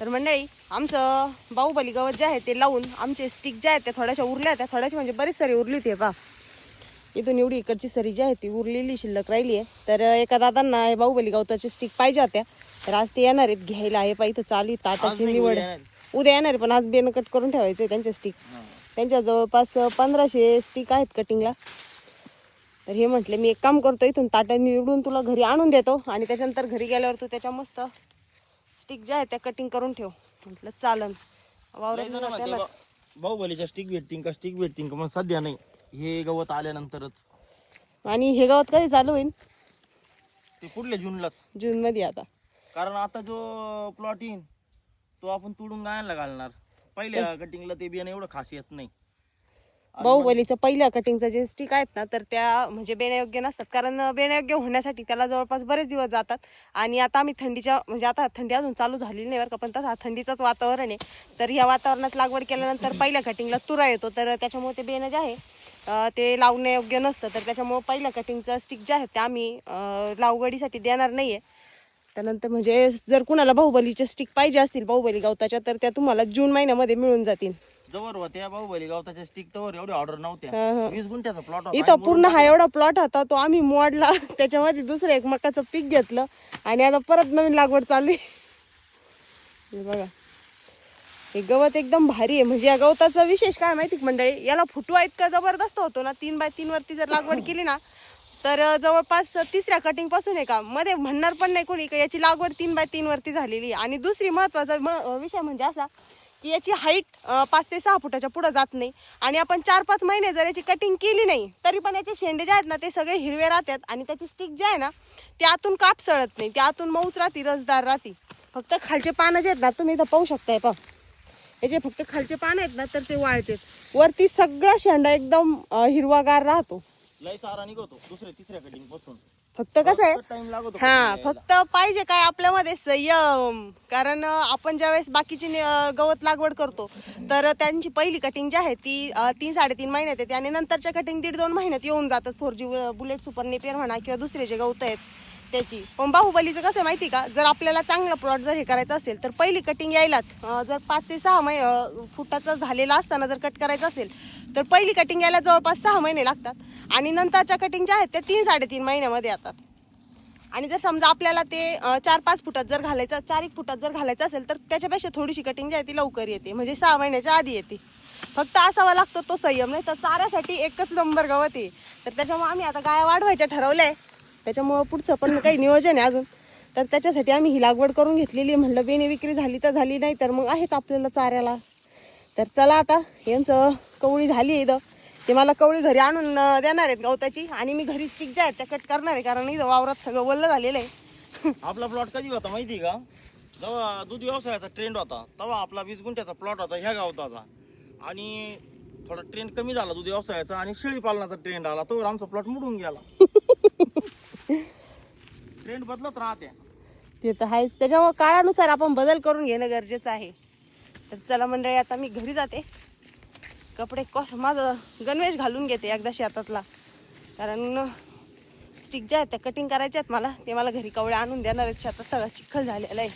तर मंडळी आमचं बाहुबली गवत जे आहे ते लावून आमचे स्टिक जे आहेत त्या थोड्याशा उरल्या त्या थोड्याशा म्हणजे बरीच सारी उरली होती पा इथून एवढी इकडची सरी जी आहे ती उरलेली शिल्लक राहिली आहे. तर एका दादांना हे बाहुबली गवताचे स्टिक पाहिजे होत्या. तर आज ते येणार आहेत घ्यायला. आहे पा इथं चालू ताटाची निवड. उद्या येणार पण आज बेन कट करून ठेवायचे त्यांचे स्टिक त्यांच्या जवळपास पंधराशे स्टिक आहेत कटिंगला तर हे म्हटले मी एक काम करतो इथून ताट्या निवडून तुला घरी आणून देतो आणि त्याच्यानंतर घरी गेल्यावर तू त्याच्या मस्त स्टिक ज्या आहेत त्या कटिंग करून ठेव. म्हटलं चालन. वावरात बाहुबलीच्या स्टिक भेटतील का? स्टिक भेटतील का? मग सध्या नाही. हे गवत आल्यानंतरच. आणि हे गवत कधी चालू होईल ते पुढल्या जूनलाच. जून मध्ये आता. कारण आता जो प्लॉट येईन तो आपण तुडून गायला घालणार. पहिल्या कटिंगला ते बियाणं एवढं खास येत नाही. बाहुबलीचं पहिल्या कटिंगचं जे स्टिक आहेत ना तर त्या म्हणजे बेण्यायोग्य नसतात. कारण बेण्यायोग्य होण्यासाठी त्याला जवळपास बरेच दिवस जातात. आणि आता आम्ही थंडीच्या म्हणजे आता थंडी अजून चालू झालेली नाही बरं का पण तसं थंडीचंच वातावरण आहे. तर ह्या वातावरणात लागवड केल्यानंतर पहिल्या कटिंगला तुरा येतो. तर त्याच्यामुळे ते बेणं जे आहे ते लावण्यायोग्य नसतं. तर त्याच्यामुळे पहिल्या कटिंगचं स्टिक जे आहेत ते आम्ही अं, लागवडीसाठी देणार नाही आहे त्यानंतर म्हणजे जर कुणाला बाहुबलीचे स्टिक पाहिजे असतील बाहुबली गवताच्या तर त्या तुम्हाला जून महिन्यामध्ये मिळून जातील. जवळ होत्या बाहुबली गवताच्या स्टिक तर एवढी ऑर्डर हा, हा. नव्हत्या वीस गुंठ्याचा प्लॉट इथं पूर्ण हा एवढा प्लॉट होता तो आम्ही मोडला. त्याच्यामध्ये दुसरं एक मकाचं पीक घेतलं आणि आता परत नवीन लागवड चालू आहे. हे बघा. हे गवत एकदम भारी आहे. म्हणजे या गवताचा विशेष काय माहिती का मंडळी याला फुटवा इतका जबरदस्त होतो ना तीन बाय तीन वरती जर लागवड केली ना तर अं, जवळपास तिसऱ्या कटिंगपासून आहे का? मध्ये म्हणणार पण नाही कोणी का याची लागवड तीन बाय तीन वरती झालेली आहे. आणि दुसरी महत्त्वाचा म- अं, विषय म्हणजे असा की याची हाईट पाच ते सहा फुटाच्या पुढे जात नाही. आणि आपण चार पाच महिने जर याची कटिंग केली नाही तरी पण याचे शेंडे जे आहेत ना ते सगळे हिरवे राहतात आणि त्याची स्टिक जे आहे ना ते आतून काप सळत नाही. ते आतून मऊच राहते रसदार राहते. फक्त खालचे पानं जे आहेत ना तुम्ही इथं पाहू शकताय पा याचे फक्त खालचे पानं आहेत ना तर ते वाळतात वरती सगळा शेंडा एकदम हिरवागार राहतो. लय चारा निघतो. दुसऱ्या तिसऱ्या कटिंगपासून. फक्त कसं आहे हा फक्त पाहिजे काय आपल्यामध्ये संयम. कारण आपण ज्यावेळेस बाकीची गवत लागवड करतो तर त्यांची पहिली कटिंग जी आहे ती तीन साडेतीन महिन्यात येते आणि नंतरच्या कटिंग दीड दोन महिन्यात येऊन जातात. Four G bullet super napier म्हणा किंवा दुसरे जे गवत आहेत त्याची. पण बाहुबलीचं कसं आहे माहिती का? जर आपल्याला चांगला प्लॉट जर हे करायचा असेल तर पहिली कटिंग यायलाच. जर पाच ते सहा महि अं, फुटाचा झालेला असताना जर कट करायचं असेल तर पहिली कटिंग यायला जवळपास सहा महिने लागतात. आणि नंतरच्या कटिंग ज्या आहेत त्या तीन साडेतीन महिन्यामध्ये येतात. आणि जर समजा आपल्याला ते चार पाच फुटात जर घालायचं चार एक फुटात जर घालायचं असेल तर त्याच्यापेक्षा थोडीशी कटिंग जी आहे ती लवकर येते. म्हणजे सहा महिन्याच्या आधी येते. फक्त असावा लागतो तो संयम. नाही तर चाऱ्यासाठी एकच नंबर गवत आहे. तर त्याच्यामुळे आम्ही आता गाया वाढवायच्या ठरवलंय त्याच्यामुळं पुढचं पण काही नियोजन आहे अजून. तर त्याच्यासाठी आम्ही ही लागवड करून घेतलेली म्हणलं बेने विक्री झाली तर झाली नाही तर मग आहेच आपल्याला चाऱ्याला. तर चला आता यांचं कवळी झाली आहे इथं. ते मला कवळी घरी आणून देणार आहेत गवताची. आणि मी घरी स्टिक जे आहेत त्या कट करणार आहे कारण इथं वावरात सगळं वल्ल झालेलं आहे. आपला प्लॉट कधी होता माहिती का? जेव्हा दूध व्यवसायाचा ट्रेंड होता तेव्हा आपला वीस गुंठ्याचा प्लॉट होता ह्या गावताचा. आणि थोडा ट्रेंड कमी झाला दूध व्यवसायाचा आणि शेळी पालनाचा ट्रेंड आला तोवर आमचा प्लॉट मुडून गेला. ट्रेंड बदलत राहते. ते तर आहेच. त्याच्यामुळे काळानुसार आपण बदल करून घेणं गरजेचं आहे. तर चला मंडळी आता मी घरी जाते. कपडे कस माझं गणवेश घालून घेते एकदा शेतातला. कारण स्टिक ज्या आहेत त्या कटिंग करायच्या आहेत मला. ते मला घरी कवड्या आणून देणार आहेत. शेतात सगळं चिखल झालेला आहे.